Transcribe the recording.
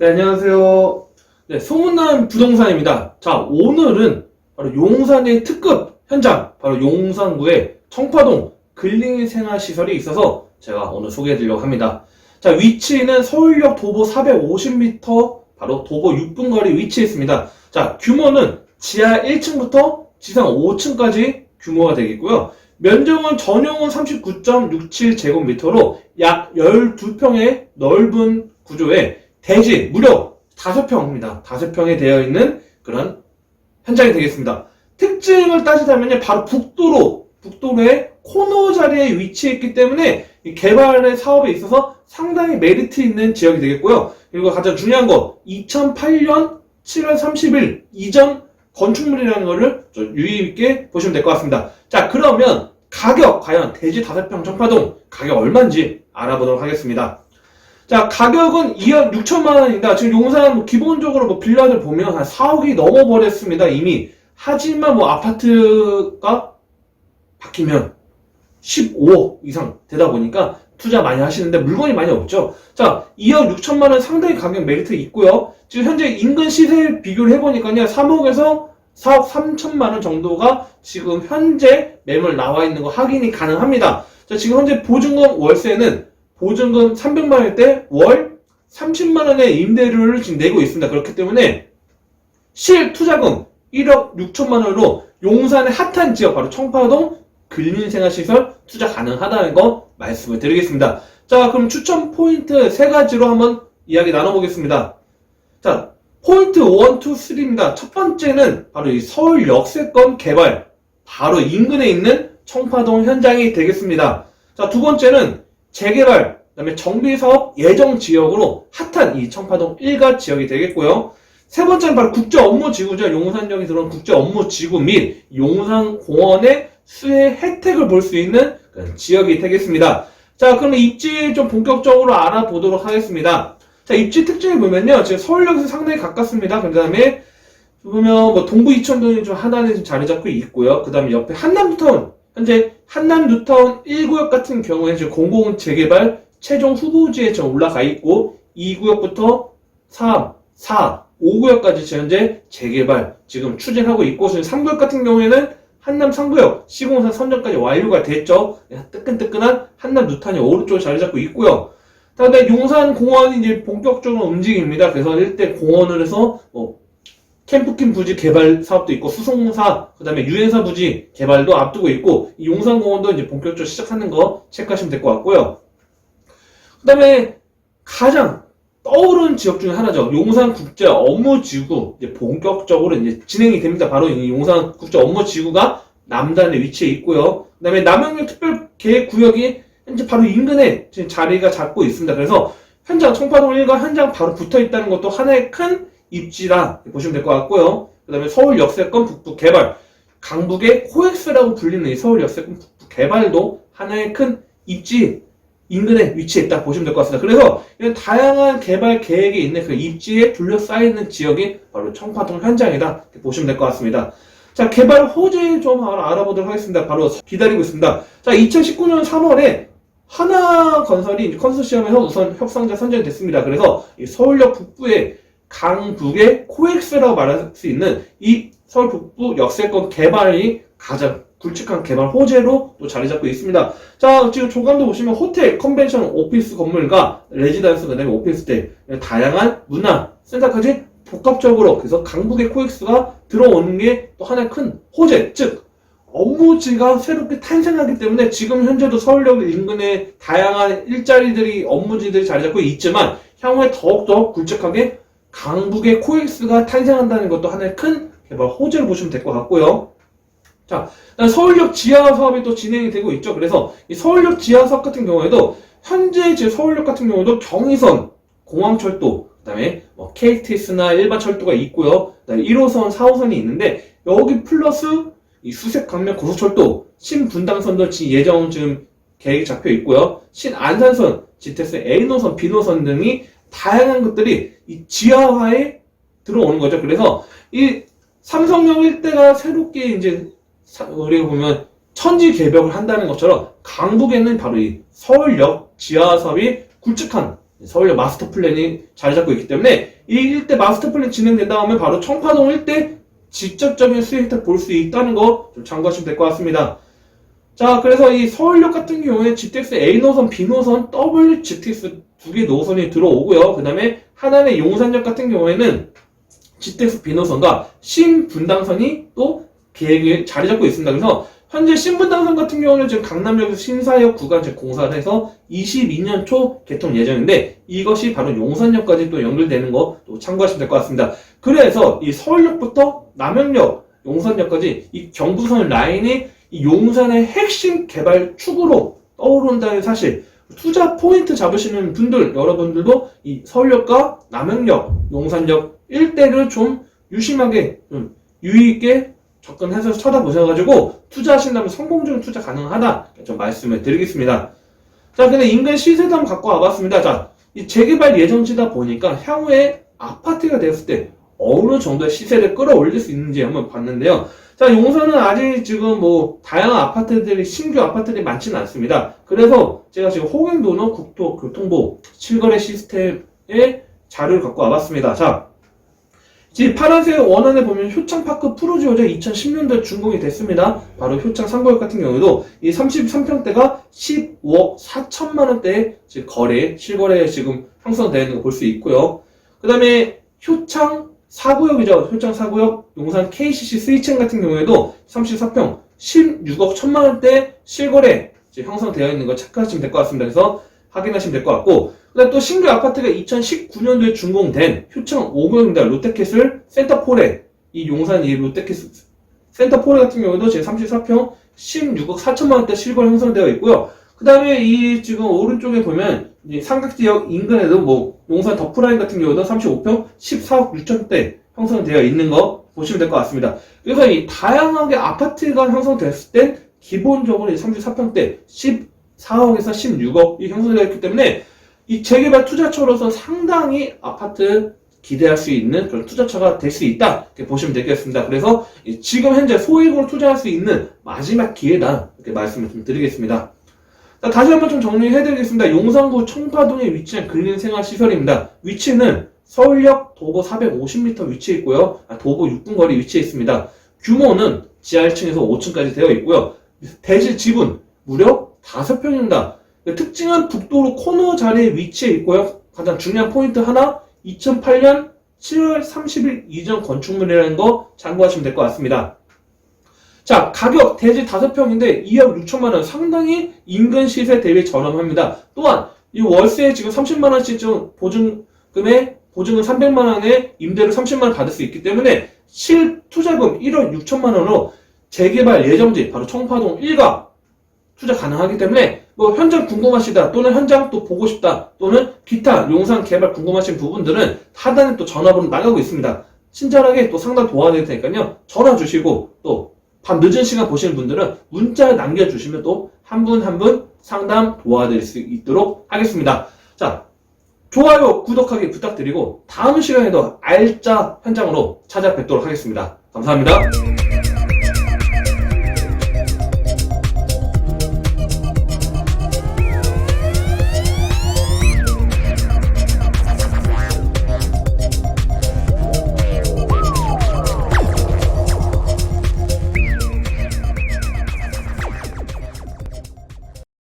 네, 안녕하세요. 네, 소문난 부동산입니다. 자, 오늘은 바로 용산의 특급 현장, 바로 용산구의 청파동 근린 생활시설이 있어서 제가 오늘 소개해드리려고 합니다. 자, 위치는 서울역 도보 450m, 바로 도보 6분 거리 위치에 있습니다. 자, 규모는 지하 1층부터 지상 5층까지 규모가 되겠고요. 면적은 전용은 39.67제곱미터로 약 12평의 넓은 구조에 대지 무려 5평입니다. 5평에 되어 있는 그런 현장이 되겠습니다. 특징을 따지자면요. 바로 북도로, 북도로의 코너 자리에 위치해 있기 때문에 이 개발의 사업에 있어서 상당히 메리트 있는 지역이 되겠고요. 그리고 가장 중요한 거, 2008년 7월 30일 이전 건축물이라는 거를 좀 유의 있게 보시면 될 것 같습니다. 자, 그러면 가격, 과연 대지 5평 청파동 가격 얼마인지 알아보도록 하겠습니다. 자, 가격은 2억 6천만 원입니다. 지금 용산 뭐 기본적으로 뭐 빌라들 보면 한 4억이 넘어버렸습니다. 이미. 하지만 뭐 아파트가 바뀌면 15억 이상 되다 보니까 투자 많이 하시는데 물건이 많이 없죠. 자, 2억 6천만 원 상당히 가격 메리트 있고요. 지금 현재 인근 시세 비교를 해보니까요. 3억에서 4억 3천만 원 정도가 지금 현재 매물 나와 있는 거 확인이 가능합니다. 자, 지금 현재 보증금 월세는 보증금 300만 원일 때 월 30만 원의 임대료를 지금 내고 있습니다. 그렇기 때문에 실 투자금 1억 6천만 원으로 용산의 핫한 지역 바로 청파동 근린생활시설 투자 가능하다는 거 말씀을 드리겠습니다. 자, 그럼 추천 포인트 세 가지로 한번 이야기 나눠보겠습니다. 자, 포인트 1, 2, 3입니다. 첫 번째는 바로 이 서울 역세권 개발, 바로 인근에 있는 청파동 현장이 되겠습니다. 자, 두 번째는 재개발, 그 다음에 정비사업 예정 지역으로 핫한 이 청파동 일가 지역이 되겠고요. 세 번째는 바로 국제 업무 지구죠. 용산역이 들어온 국제 업무 지구 및 용산 공원의 수혜 혜택을 볼 수 있는 지역이 되겠습니다. 자, 그러면 입지 좀 본격적으로 알아보도록 하겠습니다. 자, 입지 특징을 보면요. 지금 서울역에서 상당히 가깝습니다. 그 다음에 보면 뭐 동부 이천동이 좀 하단에 좀 자리 잡고 있고요. 그 다음에 옆에 한남뉴타운 현재 한남 뉴타운 1구역 같은 경우에 지금 공공 재개발 최종 후보지에 좀 올라가 있고 2구역부터 3, 4, 5구역까지 현재 재개발 지금 추진하고 있고 지금 3구역 같은 경우에는 한남 3구역 시공사 선정까지 완료가 됐죠. 네, 뜨끈뜨끈한 한남 누탄이 오른쪽에 자리 잡고 있고요. 그다음에 용산 공원이 이제 본격적으로 움직입니다. 그래서 일대 공원을 해서 뭐 캠프킨 부지 개발 사업도 있고 수송사 그다음에 유엔사 부지 개발도 앞두고 있고 이 용산 공원도 이제 본격적으로 시작하는 거 체크하시면 될 것 같고요. 그다음에 가장 떠오르는 지역 중에 하나죠. 용산 국제 업무지구 이제 본격적으로 이제 진행이 됩니다. 바로 이 용산 국제 업무지구가 남단에 위치해 있고요. 그다음에 남영역 특별계획구역이 현재 바로 인근에 지금 자리가 잡고 있습니다. 그래서 현장 청파동 1과 현장 바로 붙어 있다는 것도 하나의 큰 입지다 보시면 될 것 같고요. 그 다음에 서울 역세권 북부 개발 강북의 코엑스라고 불리는 이 서울 역세권 북부 개발도 하나의 큰 입지 인근에 위치해 있다 보시면 될 것 같습니다. 그래서 이런 다양한 개발 계획이 있는 그 입지에 둘러싸여 있는 지역이 바로 청파동 현장이다 보시면 될 것 같습니다. 자, 개발 호재 좀 알아- 알아보도록 하겠습니다. 바로 기다리고 있습니다. 자, 2019년 3월에 하나 건설이 이제 컨소시엄에서 우선 협상자 선정이 됐습니다. 그래서 이 서울역 북부의 강북의 코엑스라고 말할 수 있는 이 서울 북부 역세권 개발이 가장 굵직한 개발 호재로 또 자리 잡고 있습니다. 자, 지금 조감도 보시면 호텔, 컨벤션, 오피스 건물과 레지던스, 그 다음에 오피스텔, 다양한 문화, 센터까지 복합적으로 그래서 강북의 코엑스가 들어오는 게 또 하나의 큰 호재, 즉 업무지가 새롭게 탄생하기 때문에 지금 현재도 서울역 인근에 다양한 일자리들이 업무지들이 자리 잡고 있지만 향후에 더욱더 굵직하게 강북의 코엑스가 탄생한다는 것도 하나의 큰 개발 호재로 보시면 될 것 같고요. 자, 서울역 지하 사업이 또 진행이 되고 있죠. 그래서 이 서울역 지하 사업 같은 경우에도 현재 지금 서울역 같은 경우도 경의선, 공항철도, 그다음에 뭐 KTX나 일반 철도가 있고요. 그다음에 1호선, 4호선이 있는데 여기 플러스 이 수색 강명 고속철도, 신분당선도 지 예정 지금 계획이 잡혀 있고요. 신안산선, GTX A노선, B노선 등이 다양한 것들이 이 지하화에 들어오는 거죠. 그래서 이 삼성역 일대가 새롭게 이제 사- 우리가 보면 천지 개벽을 한다는 것처럼 강북에는 바로 이 서울역 지하 사업이 굵직한 서울역 마스터 플랜이 자리 잡고 있기 때문에 이 일대 마스터 플랜 진행된다 하면 바로 청파동 일대 직접적인 수익 혜택 볼 수 있다는 거 좀 참고하시면 될 것 같습니다. 자, 그래서 이 서울역 같은 경우에 GTX A 노선, B 노선, W GTX 두 개 노선이 들어오고요. 그 다음에 하나의 용산역 같은 경우에는 GTX B 노선과 신분당선이 또 계획에 자리 잡고 있습니다. 그래서 현재 신분당선 같은 경우는 지금 강남역에서 신사역 구간 지금 공사를 해서 22년 초 개통 예정인데 이것이 바로 용산역까지 또 연결되는 거 또 참고하시면 될 것 같습니다. 그래서 이 서울역부터 남영역, 용산역까지 이 경부선 라인이 이 용산의 핵심 개발 축으로 떠오른다는 사실 투자 포인트 잡으시는 분들 여러분들도 이 서울역과 남영역, 용산역 일대를 좀 유심하게 좀 유의있게 접근해서 쳐다보셔가지고 투자하신다면 성공적인 투자 가능하다 좀 말씀을 드리겠습니다. 자, 근데 인근 시세도 한번 갖고 와봤습니다. 자, 이 재개발 예정지다 보니까 향후에 아파트가 되었을 때 어느 정도의 시세를 끌어올릴 수 있는지 한번 봤는데요. 자, 용산은 아직 지금 뭐 다양한 아파트들이 신규 아파트들이 많지는 않습니다. 그래서 제가 지금 호갱도너 국토교통부 실거래 시스템의 자료를 갖고 와봤습니다. 자, 지금 파란색 원안에 보면 효창파크 프로지오제 2010년도에 준공이 됐습니다. 바로 효창 상거역 같은 경우에도 이 33평대가 15억 4천만 원대의 거래, 실거래에 지금 형성되어 있는 거 볼 수 있고요. 그 다음에 효창 4구역이죠. 효창 4구역 용산 KCC 스위칭 같은 경우에도 34평 16억 1천만 원대 실거래 형성되어 있는 거 체크하시면 될 것 같습니다. 그래서 확인하시면 될 것 같고 그다음 또 신규 아파트가 2019년도에 준공된 효창 5구역입니다. 롯데캐슬 센터폴에 이 용산 이 롯데캐슬 센터폴에 같은 경우도 지금 34평 16억 4천만 원대 실거래 형성되어 있고요. 그 다음에 이 지금 오른쪽에 보면 이 삼각지역 인근에도 뭐 용산 더프라인 같은 경우도 35평 14억 6천대 형성되어 있는 거 보시면 될 것 같습니다. 그래서 이 다양하게 아파트가 형성됐을 땐 기본적으로 이 34평대 14억에서 16억이 형성되어 있기 때문에 이 재개발 투자처로서 상당히 아파트 기대할 수 있는 그런 투자처가 될 수 있다 이렇게 보시면 되겠습니다. 그래서 이 지금 현재 소액으로 투자할 수 있는 마지막 기회다 이렇게 말씀을 좀 드리겠습니다. 자, 다시 한번 좀 정리해드리겠습니다. 용산구 청파동에 위치한 근린생활시설입니다. 위치는 서울역 도보 450m 위치해 있고요. 아, 도보 6분 거리 위치해 있습니다. 규모는 지하 1층에서 5층까지 되어 있고요. 대지 지분 무려 5평입니다. 특징은 북도로 코너 자리에 위치해 있고요. 가장 중요한 포인트 하나, 2008년 7월 30일 이전 건축물이라는 거 참고하시면 될 것 같습니다. 자, 가격 대지 5평인데 2억 6천만 원 상당히 인근 시세 대비 저렴합니다. 또한 이 월세에 지금 30만 원씩 좀 보증금에 보증금 300만 원에 임대료 30만 원 받을 수 있기 때문에 실투자금 1억 6천만 원으로 재개발 예정지 바로 청파동 1가 투자 가능하기 때문에 뭐 현장 궁금하시다 또는 현장 또 보고 싶다 또는 기타 용산 개발 궁금하신 부분들은 하단에 또 전화번호 나가고 있습니다. 친절하게 또 상담 도와드릴 테니까요. 전화 주시고 또 밤 늦은 시간 보시는 분들은 문자 남겨주시면 또 한 분 한 분 상담 도와드릴 수 있도록 하겠습니다. 자, 좋아요, 구독하기 부탁드리고 다음 시간에도 알짜 현장으로 찾아뵙도록 하겠습니다. 감사합니다.